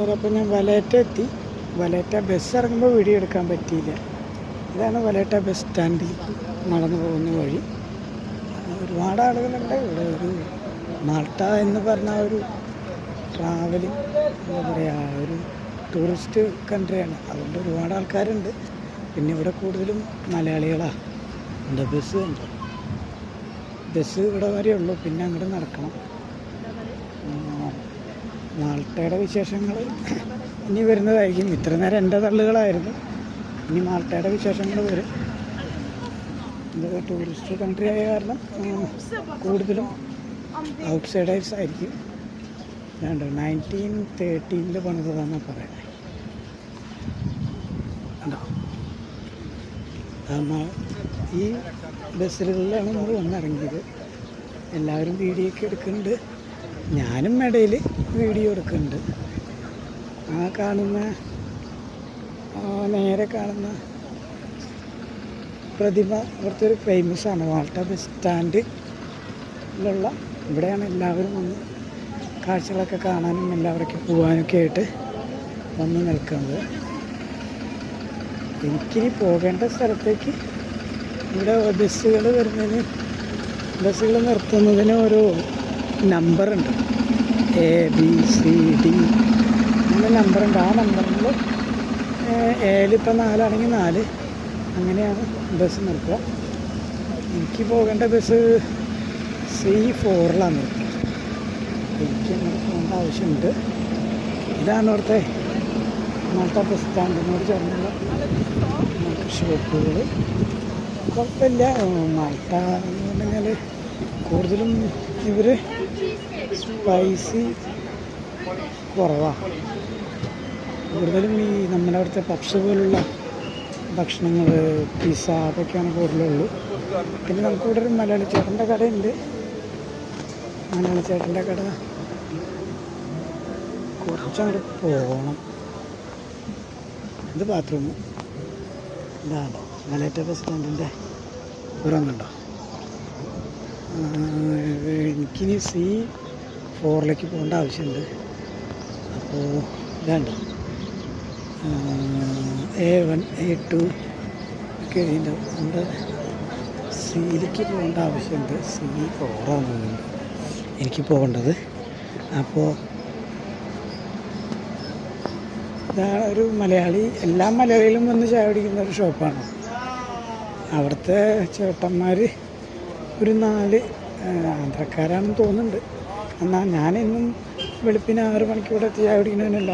അപ്പോൾ ഞാൻ വലയറ്റ എത്തി. വലയറ്റ ബസ് ഇറങ്ങുമ്പോൾ വീഡിയോ എടുക്കാൻ പറ്റിയില്ല. ഇതാണ് വലയറ്റ ബസ് സ്റ്റാൻഡിൽ നടന്നു പോകുന്ന വഴി. ഒരുപാട് ആളുകളുണ്ട്. ഇവിടെ ഒരു മാൾട്ട എന്ന് പറഞ്ഞ ഒരു ട്രാവലിംഗ് എന്താ പറയുക ഒരു ടൂറിസ്റ്റ് കൺട്രിയാണ് അതുകൊണ്ട് ഒരുപാട് ആൾക്കാരുണ്ട്. പിന്നെ ഇവിടെ കൂടുതലും മലയാളികളാണ് ഉണ്ട് ബസ് ഉണ്ട് ബസ് ഇവിടെ വരെയുള്ളൂ പിന്നെ അങ്ങോട്ട് നടക്കണം. മാൾട്ടയുടെ വിശേഷങ്ങൾ ഇനി വരുന്നതായിരിക്കും. ഇത്ര നേരം എന്റെ തള്ളുകളായിരുന്നു. ഇനി മാൾട്ടയുടെ വിശേഷങ്ങൾ വരും. എന്താ ടൂറിസ്റ്റ് കൺട്രി ആയ കാരണം കൂടുതലും ഔട്ട് സൈഡേഴ്സ് ആയിരിക്കും വേണ്ട നയന്റീൻ തേർട്ടീനിൽ പണിതതാണ് പറയുന്നത് ഈ ബസ്സിലുകളിലാണ് നമ്മൾ വന്നിറങ്ങിയത്. എല്ലാവരും വീഡിയോ ഒക്കെ എടുക്കുന്നുണ്ട്. ഞാനും ഇടയിൽ വീഡിയോ എടുക്കുന്നുണ്ട്. ആ കാണുന്ന നേരെ കാണുന്ന പ്രതിമ ഇവിടുത്തെ ഫേമസ് ആണ്. വാൾട്ട ബസ് സ്റ്റാൻഡിലുള്ള ഇവിടെയാണ് എല്ലാവരും വന്ന് കാഴ്ചകളൊക്കെ കാണാനും എല്ലാവരൊക്കെ പോകാനൊക്കെ ആയിട്ട് വന്ന് നിൽക്കുന്നത്. എനിക്കിനി പോകേണ്ട സ്ഥലത്തേക്ക് ഇവിടെ ബസ്സുകൾ വരുന്നതിന് ബസ്സുകൾ നിർത്തുന്നതിന് ഒരു നമ്പറുണ്ട്. എ ബി സി ഡി അങ്ങനെ നമ്പറുണ്ട്. ആ നമ്പറിൽ ഏഴിലിപ്പോൾ നാലാണെങ്കിൽ നാല്. അങ്ങനെയാണ് ബസ് നിർത്തുക. എനിക്ക് പോകേണ്ട ബസ് സി ഫോറിലാണ്. നിർത്തുക എനിക്ക് അങ്ങനെ പോകേണ്ട ആവശ്യമുണ്ട്. ഇതാണ് ഇവിടുത്തെ മാൾട്ട ബസ് സ്റ്റാൻഡിനോട് ചേർന്നുള്ള ഷോപ്പുകൾ കുഴപ്പമില്ല. മാൾട്ട എന്ന് പറഞ്ഞാൽ കൂടുതലും ഇവർ സ്പൈസി കുറവാണ് കൂടുതലും ഈ നമ്മുടെ അവിടുത്തെ പപ്സ് പോലുള്ള ഭക്ഷണങ്ങൾ പിസ്സ അതൊക്കെയാണ് കൂടുതലുള്ളൂ. പിന്നെ നമുക്ക് ഇവിടെ ഒരു മലയാളി ചേട്ടന്റെ കടയുണ്ട്. മലയാളി ചേട്ടന്റെ കട. കുറച്ചങ്ങോട്ട് പോകണം ഇത് ബാത്റൂം ഇതാണ് മലയറ്റ ബസ് സ്റ്റാൻഡിന്റെ പുറന്നുണ്ടോ എനിക്കിനി സി ഫോറിലേക്ക് പോകേണ്ട ആവശ്യമുണ്ട്. അപ്പോൾ വേണ്ട എ വൺ എ ടു ഒക്കെ എഴുതിയിട്ടുണ്ടാവും സിയിലേക്ക് പോകേണ്ട ആവശ്യമുണ്ട്. സി ഫോറാണ് എനിക്ക് പോകേണ്ടത്. അപ്പോൾ ഒരു മലയാളി എല്ലാ മലയാളികളും വന്ന് ചായ പിടിക്കുന്ന ഒരു ഷോപ്പാണ്. അവിടുത്തെ ചേട്ടന്മാർ ഒരു നാല് ആന്ധ്രക്കാരാണെന്ന് തോന്നുന്നുണ്ട്. എന്നാൽ ഞാനെന്നും വെളുപ്പിന് ആറ് മണിക്കൂടെ ചായ കുടിക്കുന്നതിനല്ല